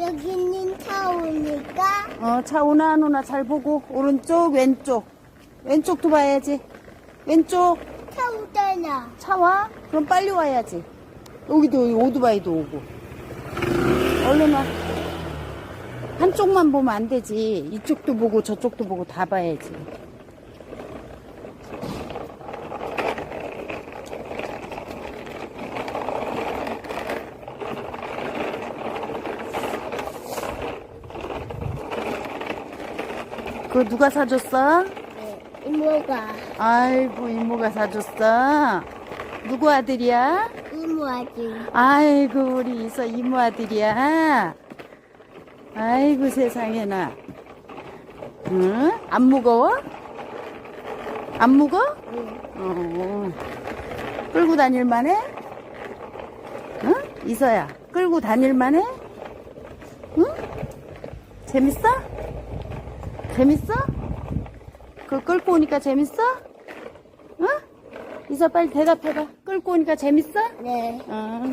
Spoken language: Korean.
여기는 차 오니까 어, 차 오나 안 오나 잘 보고. 오른쪽 왼쪽. 왼쪽도 봐야지. 왼쪽. 차 오잖아. 차 와? 그럼 빨리 와야지. 여기도 여기 오토바이도 오고. 얼른 와. 한쪽만 보면 안 되지. 이쪽도 보고 저쪽도 보고 다 봐야지 그거 누가 사줬어? 네, 이모가 아이고 이모가 사줬어. 누구 아들이야? 이모 아직 아이고 우리 이서 이모 아들이야. 아이고 세상에나. 응? 안 무거워? 안 무거? 응. 어. 끌고 다닐만해? 응? 이서야 끌고 다닐만해? 응? 재밌어? 재밌어? 그거 끌고 오니까 재밌어? 응? 이서 빨리 대답해봐. 끌고 오니까 재밌어? 네. 어.